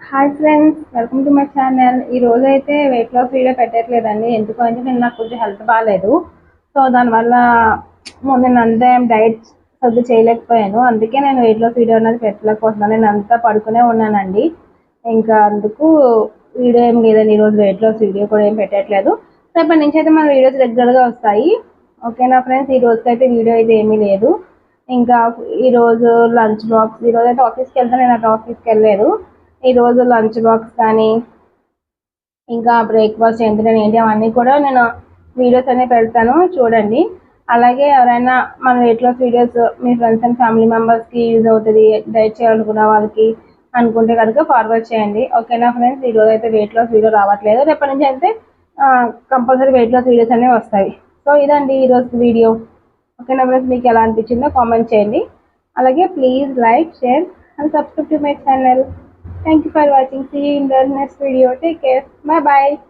Hi friends welcome to my channel ఈ రోజు అయితే వెయిట్ లాస్ వీడియో పెట్టట్లేదండి. ఎందుకు అంటే నేను నాకు కొంచెం హెల్త్ బాగాలేదు సో దానివల్ల నేను అంతా డైట్ సర్దు చేయలేకపోయాను. అందుకే నేను వెయిట్ లాస్ వీడియో అనేది పెట్టలేకపోతున్నాను. నేను అంతా పడుకునే ఉన్నానండి. ఇంకా అందుకు వీడియో ఏం లేదండి. ఈరోజు వెయిట్ లాస్ వీడియో కూడా ఏం పెట్టట్లేదు. రేపటి నుంచి అయితే మన వీడియోస్ రెగ్యులర్గా వస్తాయి. ఓకేనా ఫ్రెండ్స్ ఈ రోజుకైతే వీడియో అయితే ఏమీ లేదు. ఇంకా ఈరోజు లంచ్ బాక్స్ ఈరోజు అయితే ఆఫీస్కి వెళ్తాను నేను అటు ఆఫీస్కి వెళ్ళలేదు. ఈరోజు లంచ్ బాక్స్ కానీ ఇంకా బ్రేక్ఫాస్ట్ ఎంత ఏంటి అవన్నీ కూడా నేను వీడియోస్ అనేవి పెడతాను చూడండి. అలాగే ఎవరైనా మన వెయిట్ లాస్ వీడియోస్ మీ ఫ్రెండ్స్ అండ్ ఫ్యామిలీ మెంబర్స్కి యూజ్ అవుతుంది డైట్ చేయాలనుకున్న వాళ్ళకి అనుకుంటే కనుక ఫార్వర్డ్ చేయండి. ఓకేనా ఫ్రెండ్స్ ఈరోజు అయితే వెయిట్ లాస్ వీడియో రావట్లేదు. రేపటి నుంచి అయితే కంపల్సరీ వెయిట్ లాస్ వీడియోస్ అనేవి వస్తాయి. సో ఇదండి ఈరోజు వీడియో ఓకేనా ఫ్రెండ్స్ మీకు ఎలా అనిపించిందో కామెంట్ చేయండి. అలాగే please like share and subscribe to my channel Thank you for watching. See you in the next video. Take care. Bye bye.